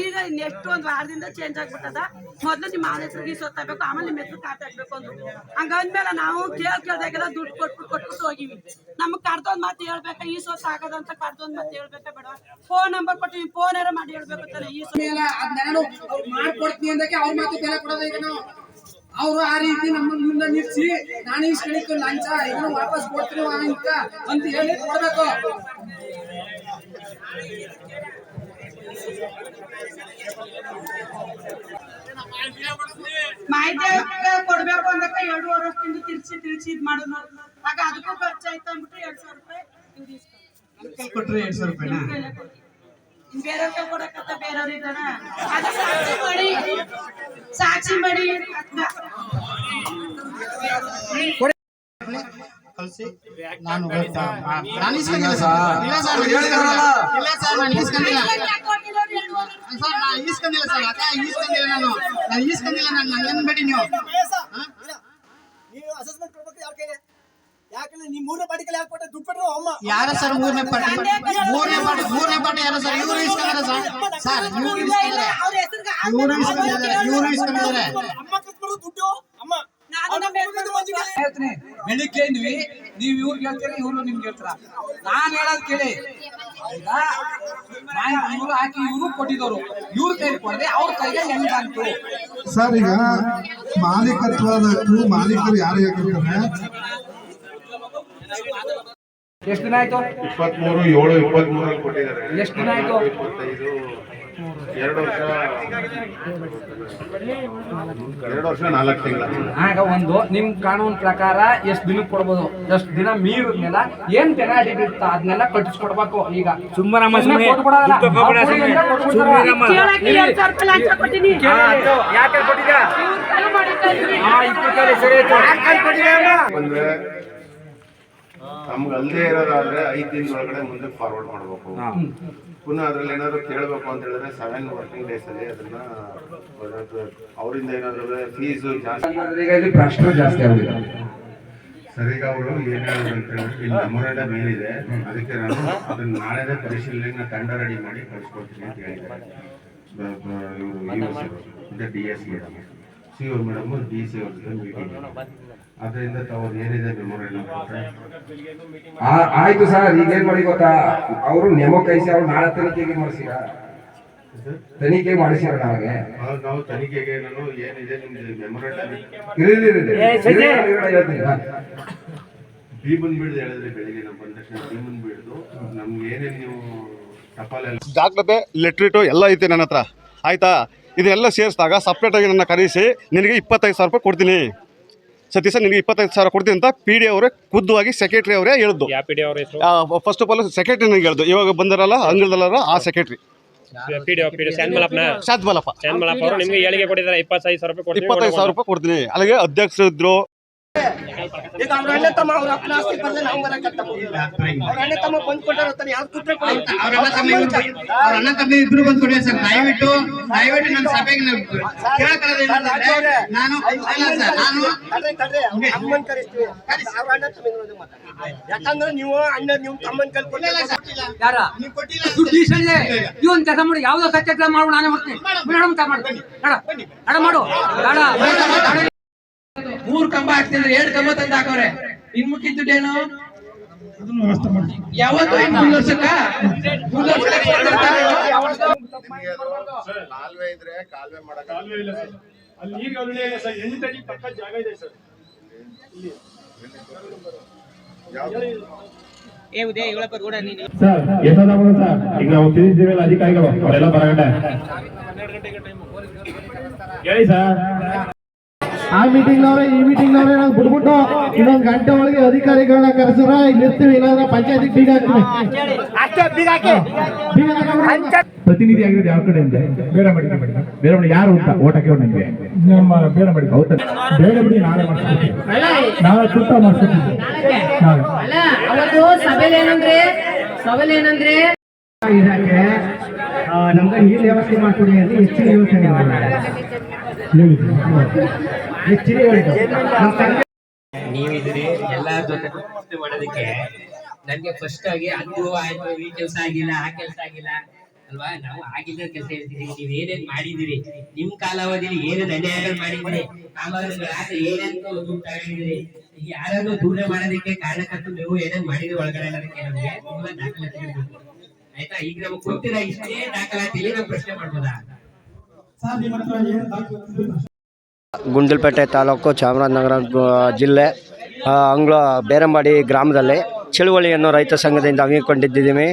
ಈಗ ನೆಕ್ಸ್ಟ್ ಒಂದು ವಾರದಿಂದ ಚೇಂಜ್ ಆಗ್ಬಿಟ್ಟದ. ಮೊದ್ಲು ನಿಮ್ಮ ಮಾವನ ಹೆಸರು ಗೀಸ್ ಓದ್ತಾಬೇಕು ಆಮೇಲೆ ನಿಮ್ಮ ಹೆಸರು ಖಾತೆ ಹಾಕ್ಬೇಕು ಅಂದ್ರು. ಹಂಗಂದ್ಮೇಲೆ ನಾವು ಕೇಳ್ ಕೇಳ್ದಾಗೆಲ್ಲ ದುಡ್ಡು ಕೊಟ್ಬಿಟ್ಟು ಕೊಟ್ಬಿಟ್ಟು ಹೋಗಿವಿ. ನಮ್ಗೆ ಕರ್ದೊಂದ್ ಮಾತು ಹೇಳ್ಬೇಕ, ಈ ಸೋತ್ ಆಗದಂತ ಕರ್ದೊಂದ್ ಮಾತು ಹೇಳ್ಬೇಕಾ ಬೇಡ ಫೋನ್ ನಂಬರ್ ಕೊಟ್ಟಿವಿ ಫೋನ್ ಯಾರ ಮಾಡಿ ಹೇಳ್ಬೇಕು ತಾನೆ ಈ ಮಾಡ್ಕೊಡ್ತೀನಿ ಅಂದಕ್ಕೆ ಅವ್ರ ಮಾತು ಬೆಲೆ ಈಗ ಅವರು ಆ ರೀತಿ ನಮ್ಮ ಮುಂದೆ ನಿಲ್ಸಿ, ನಾನು ಇಸ್ಕೊಂಡಿತ್ತು ಲಂಚ ಇದನ್ನು ವಾಪಸ್ ಕೊಡ್ತೀನಿ ಅಂತ ಹೇಳಿ ಕೊಡ್ಬೇಕು. ಮಾಹಿತಿ ಕೊಡ್ಬೇಕು ಅಂದಕ್ಕ ಎರಡೂವರೆ ವರ್ಷದಿಂದ ತಿರ್ಸಿ ತಿರ್ಸಿ ಇದ್ ಮಾಡೋದು. ಆಗ ಅದಕ್ಕೂ ಖರ್ಚಾಯ್ತು ಅಂದ್ಬಿಟ್ಟು ಎರಡ್ ಸಾವಿರ ರೂಪಾಯಿ. ಕೊಟ್ರೆ ಎರಡ್ ಸಾವಿರ ರೂಪಾಯಿನಾ? ಬೇರೆಯವ್ರಿಗೆ ಬೇರೆಯವ್ರು ಅದು ಸಾಕ್ಷಿ ಮಾಡಿ ಸಾಕ್ಷಿ ಮಾಡಿ ಕಳ್ಸಿ. ಇಲ್ಲ ಸರ್ ನಾನು ಇಲ್ಲ ಸರ್ ನಾನು ಇಸ್ಕೊಂಡಿಲ್ಲ ಸರ್ ನಾ ಈಸ್ಕೊಂಡಿಲ್ಲ ಸರ್. ಅಕ್ಕ ಈಸ್ಕೊಂಡಿಲ್ಲ ನಾನು? ನಾನು ಈಸ್ಕೊಂಡಿಲ್ಲ ನಾನು. ನನ್ನ ಬಿಡಿ ನೀವು? ಅಸೆಸ್ಮೆಂಟ್ ಕೊಡ್ಬೇಕು ಯಾರ ಕೈಲಿ ಯಾಕಂದ್ರೆ ಮೂರನೇ ಪಾಟಿ ಯಾಕೆ ಕೊಟ್ಟೆ? ದುಡ್ಡು ಕೊಟ್ಟರು ಅಮ್ಮ. ಯಾರ ಸರ್ ಮೂರನೇ ಪಾಟಿ ಮೂರನೇ ಪಾಟಿ ಮೂರನೇ ಪಾಟಿ ಯಾರ ಸರ್? ಇವರು ಸರ್. ಇವರು ಇವರು ಇವರು ಅಮ್ಮ ದುಡ್ಡು ಅಮ್ಮ ನಾನು ನಮ್ಮ ಹೆಸರು ಹೇಳ್ತೀನಿ ಬೆಳಿಗ್ಗೆ ಇದ್ವಿ ನೀವ್ ಇವ್ರಿಗೆ ಹೇಳ್ತೀರಿ ಇವ್ರು ನಿಮ್ಗೆ ಹೇಳ್ತಾರ ನಾನ್ ಹೇಳೋದ್ ಕೇಳಿ. ಇವ್ರು ಹಾಕಿ ಇವ್ರು ಕೊಟ್ಟಿದ್ದವ್ರು. ಇವ್ರ ಕೈ ಕೊಡದೆ ಅವ್ರ ಕೈಗೆ ಹೆಂಗ್ ಬಂತು? ಸರ್ ಈಗ ಮಾಲೀಕತ್ವದ ಮಾಲೀಕರು ಯಾರು ಹೇಳ್ತಾರೆ ಎಷ್ಟು ದಿನ ಆಯ್ತು? ಇಪ್ಪತ್ಮೂರು ಏಳು ಇಪ್ಪತ್ಮೂರಲ್ಲಿ ಕೊಟ್ಟಿದ್ದಾರೆ. ಎಷ್ಟು ದಿನ ಆಯ್ತು? ಇಪ್ಪತ್ತೈದು ಎರಡು ವರ್ಷ ಎರಡು ವರ್ಷ ನಾಲ್ಕು ತಿಂಗಳ. ಆಗ ಒಂದು ನಿಮ್ ಕಾನೂನು ಪ್ರಕಾರ ಎಷ್ಟು ದಿನಕ್ಕೆ ಕೊಡ್ಬೋದು? ಎಷ್ಟು ದಿನ ಮೀರಿದ್ಮೇಲೆ ಏನ್ ಪೆನಾಲ್ಟಿ ಇರುತ್ತ ಅದನ್ನೆಲ್ಲ ಕಟ್ಟಿಸ್ಕೊಡ್ಬೇಕು ಈಗ. ಸುಮ್ಮನೆ ಯಾಕೆ ಕೈ ಮಾಡಿದ್ದೀನಿ. ಆ ಇಪ್ಪತ್ತೇಳು ಸರಿ ಆಯ್ತು ಅಂದ್ರೆ ನಮ್ಗೆ ಅಲ್ಲದೆ ಇರೋದಾದ್ರೆ ಐದು ದಿನದೊಳಗಡೆ ಮುಂದೆ ಫಾರ್ವರ್ಡ್ ಮಾಡಬೇಕು. ಪುನಃ ಅದ್ರಲ್ಲಿ ಏನಾದ್ರು ಕೇಳಬೇಕು ಅಂತ ಹೇಳಿದ್ರೆ ಸೆವೆನ್ ವರ್ಕಿಂಗ್ ಡೇಸ್ ಅಲ್ಲಿ ಅದನ್ನ ಅವರಿಂದ ಏನಾದ್ರು ಫೀಸ್ ಜಾಸ್ತಿ. ಪ್ರಶ್ನೆ ಜಾಸ್ತಿ ಆಗಿದೆ. ಸರಿಗ ಅವರು ಏನ್ ಹೇಳಿದ್ರು ಅಂತ ಹೇಳಿದ್ರೆ ಇಲ್ಲಿ ಮೆಮೊರಂಡಮ್ ಏನಿದೆ ಅದಕ್ಕೆ ನಾನು ಅದನ್ನ ನಾಳೆನೇ ಪರಿಶೀಲನೆ ತಂಡ ರೆಡಿ ಮಾಡಿ ಕಳಿಸ್ಕೊಡ್ತೀನಿ ಅಂತ ಹೇಳಿದ್ದಾರೆ. ಇವರು ಡಿ ಎಸ್ ಮೇಡಮ್ ಸಿ ಅವ್ರ ಮೇಡಮ್ ಡಿ ಸಿ ಅವ್ರ ಮೀಟಿಂಗ್ ಅದರಿಂದ ತಾವು ಏನಿದೆ ಮೆಮೊರಿಯಲ್ ಆಯ್ತು ಸರ್ ಈಗೇನ್ ಮಾಡಿ ಗೊತ್ತಾ? ಅವರು ನೆಮೋ ಕೈಸಿ ಅವ್ರು ನಾಳೆ ತನಿಖೆಗೆ ಮಾಡಿಸಿರ. ತನಿಖೆ ಮಾಡಿಸಿರ ನಮಗೆ ನಾವು ತನಿಖೆಗೆ ನಾನು ಏನಿದೆ ನಿಮ್ದು ಹಾ. ಭೀಮನ್ ಬಿಡ್ದು ಹೇಳಿದ್ರೆ ಬೆಳಿಗ್ಗೆ ನಮ್ಮ ಬಂದ ತಕ್ಷಣ ಭೀಮನ್ ಬಿಡ್ದು ನಮ್ಗೆ ಏನೇನು ನೀವು ಟಪಾಲೆಲ್ಲ ದಾಖಲಾತಿ ಲೆಟ್ರಿಟು ಎಲ್ಲ ಐತೆ ನನ್ನ ಹತ್ರ. ಆಯ್ತಾ? ಇದನ್ನೆಲ್ಲ ಸೇರಿಸಿದಾಗ ಸಪ್ರೇಟಾಗಿ ನನ್ನ ಕರೆಸಿ ನಿನಗೆ ಇಪ್ಪತ್ತೈದು ಸಾವಿರ ರೂಪಾಯಿ ಕೊಡ್ತೀನಿ. ಸತೀಶ ನಿಮಗೆ ಇಪ್ಪತ್ತೈದು ಸಾವಿರ ಕೊಡ್ತೀನಿ ಅಂತ ಪಿ ಡಿ ಅವರೇ ಖುದ್ದಾಗಿ ಸೆಕ್ರೆಟರಿ ಅವರೇ ಹೇಳಿದ್ದು. ಫಸ್ಟ್ ಆಫ್ ಆಲ್ ಸೆಕ್ರೆಟರಿ ನನಗೆ ಹೇಳಿದ್ದು. ಇವಾಗ ಬಂದಿರಲ್ಲ ಅಂಗಡದಲ್ಲ ಆ ಸೆಕ್ರೆಟರಿ ಇಪ್ಪತ್ತೈದು ಸಾವಿರ ರೂಪಾಯಿ ಕೊಡ್ತೀನಿ ಅಲ್ಲಿಗೆ ಅಧ್ಯಕ್ಷರು ಇದ್ರು ಈಗ ಅವ್ರ ಅಣ್ಣ ತಮ್ಮ ಅವ್ರ ಅಪ್ಪನ ಆಸ್ತಿ ಬರ್ದೆ ನಾವು ಬರಕತ್ತ ಅವ್ರ ಅಣ್ಣ ತಮ್ಮ ಬಂದ್ ಕೊಟ್ಟಾರ ತಾನೆ ಯಾವ್ದು ಕೂತ್ರೆ ಕೊಡಿ ತಮ್ಮ ಇಬ್ರು ಅವ್ರ ಅಣ್ಣ ತಮ್ಮ ಇಬ್ರು ಬಂದು ಕೊಡಿ ಸರ್. ದಯವಿಟ್ಟು ದಯವಿಟ್ಟು ನನ್ನ ಸಭೆಗೆ ನಾನು ಕೇಳಕೊಳ್ಳೋದು ಏನಂತಂದ್ರೆ ನಾನು ಇಲ್ಲ ಸರ್ ನಾನು ಕಡ್ರೆ ಕಡ್ರೆ ಅವ್ರ ಅಮ್ಮನ್ ಕರಿಸ್ತೀವಿ. ಅವ್ರ ಅಣ್ಣ ತಮ್ಮ ಇರೋದು ಯಾಕಂದ್ರೆ ನೀವು ಅಣ್ಣ ನೀವು ತಮ್ಮನ್ ಕಲ್ ಕೊಟ್ಟಿಲ್ಲ ಯಾರ? ನೀವು ಕೊಟ್ಟಿಲ್ಲ ದುಡ್ಡು ಇಸ್ಕೊಂಡಿದೆ ಇವನ್ ಕೆಲಸ ಮಾಡಿ ಯಾವ್ದೋ ಸತ್ಯ ಮಾಡ್ಬಿಡು ನಾನೇ ಮಾಡ್ತೀನಿ. ಮೇಡಮ್ ತಾ ಮಾಡು. ಬೇಡ ನಡ ಮಾಡು. ಬೇಡ ಮೂರ್ ಕಂಬ ಹಾಕ್ತಿದ್ರೆ ಎರಡ್ ಕಂಬ ತಂದು ಹಾಕವ್ರೆ. ಇನ್ ಮುಖ್ಯ ದುಡ್ಡೇನು? ಯಾವತ್ತು? ಮೂರ್ ವರ್ಷಕ್ಕ ಮೂರ್. ಕಾಲುವೆ ಇದ್ರೆ ಇಲ್ಲ ಸರ್. ಅಲ್ಲಿ ಈಗ ಸರ್. ಎಂಟಡಿ ಪಕ್ಕ ಜಾಗ ಇದೆ ಸರ್. Sir sir. ಈಗ ನಾವು ಅಧಿಕಾರಿಗಳು. ಅವರೆಲ್ಲ ಬರಗಂಡೆ. ಹೇಳಿ ಸರ್. ಆ ಮೀಟಿಂಗ್ ನವರೇ ಈ ಮೀಟಿಂಗ್ ನವರೇ ನಾವು ಬಿಡ್ಬಿಟ್ಟು ಇನ್ನೊಂದು ಗಂಟೆ ಒಳಗೆ ಅಧಿಕಾರಿಗಳನ್ನ ಕರೆಸಿದ್ರ ಇಲ್ಲಿ ಇರ್ತೀವಿ ಇಲ್ಲಾಂದ್ರೆ ಪಂಚಾಯತಿ ಬೀಗ ಹಾಕ್ತೀವಿ. ಪ್ರತಿನಿಧಿ ಆಗಿರೋದು ಯಾವ ಕಡೆ ಅಂದ್ರೆ ಬೇರೆ ಮಾಡಿ ಬೇರೆ ಮಾಡಿ ಯಾರು ಉಂಟ ಓಟ ಹಾಕಿ ನಿಮಗೆ? ನಮ್ಮ ಬೇರೆ ಮಾಡಿ ಹೌದಾ. ಬೇರೆ ಬಿಡಿ ನಾಳೆ ಮಾಡ್ಸ್ಕೊಡ್ತೀವಿ ನಾಳೆ ಸುತ್ತ ಸಭೆಲಿ ಏನಂದ್ರೆ ಸಭೆಲಿ ಏನಂದ್ರೆ ಇದಕ್ಕೆ ನಮ್ಗೆ ನೀರು ವ್ಯವಸ್ಥೆ ಮಾಡ್ಕೊಡಿ ಅಂತ ಹೆಚ್ಚಿನ ಯೋಚನೆ ಹೇಳಿದ್ರು. ನಮ್ಮ ನೀವಿದ್ರಿ ಎಲ್ಲಾ ಜೊತೆ ವ್ಯವಸ್ಥೆ ಮಾಡೋದಕ್ಕೆ ನನ್ಗೆ ಫಸ್ಟ್ ಆಗಿ ಅದು ಆಯ್ತು, ಈ ಕೆಲಸ ಆಗಿಲ್ಲ, ಆ ಕೆಲಸ ಆಗಿಲ್ಲ ಅಲ್ವಾ? ನಾವು ಆಗಿದ್ದ ಕೆಲಸ ಹೇಳ್ತೀವಿ. ನೀವ್ ಏನೇನ್ ಮಾಡಿದಿರಿ ನಿಮ್ ಕಾಲಾವಧಿಲಿ ಏನೇನ್ ಅನ್ಯಾಯಗಳು ಮಾಡಿದಿರಿ ಆಮೇಲೆ ಏನೇನು ದುಡ್ಡು ತಗೊಂಡಿದಿರಿ ಯಾರಾದ್ರೂ ದೂರ ಮಾಡೋದಕ್ಕೆ ಕಾರಣಕ್ಕೂ ನೀವು ಏನೇನ್ ಮಾಡಿದ್ರಿ ಒಳಗಡೆ ಅನ್ನೋದಕ್ಕೆ ನಮ್ಗೆ ತುಂಬಾ ದಾಖಲಾತಿ. ಆಯ್ತಾ? ಈಗ ನಮ್ಗೆ ಕೊಡ್ತೀರಾ ಇಷ್ಟೇ ದಾಖಲಾತಿಲಿ ನಾವು ಪ್ರಶ್ನೆ ಮಾಡ್ಬೋದಾ? ಗುಂಡಲ್ಪೇಟೆ ತಾಲೂಕು ಚಾಮರಾಜನಗರ ಜಿಲ್ಲೆ ಅಂಗ್ಳ ಬೇರಂಬಾಡಿ ಗ್ರಾಮದಲ್ಲಿ ಚಳುವಳಿಯನ್ನು ರೈತ ಸಂಘದಿಂದ ಹಮ್ಮಿಕೊಂಡಿದ್ದೀವಿ.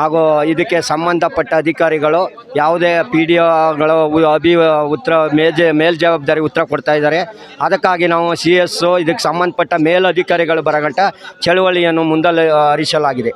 ಹಾಗೂ ಇದಕ್ಕೆ ಸಂಬಂಧಪಟ್ಟ ಅಧಿಕಾರಿಗಳು ಯಾವುದೇ ಪಿ ಡಿ ಒಗಳು ಅಭಿ ಉತ್ತರ ಮೇಜೆ ಮೇಲ್ಜವಾಬ್ದಾರಿ ಉತ್ತರ ಕೊಡ್ತಾ ಇದ್ದಾರೆ. ಅದಕ್ಕಾಗಿ ನಾವು ಸಿ ಎಸ್ಸು ಇದಕ್ಕೆ ಸಂಬಂಧಪಟ್ಟ ಮೇಲಧಿಕಾರಿಗಳು ಬರಗಂಟ ಚಳುವಳಿಯನ್ನು ಮುಂದಲ್ಲಿ ಹರಿಸಲಾಗಿದೆ.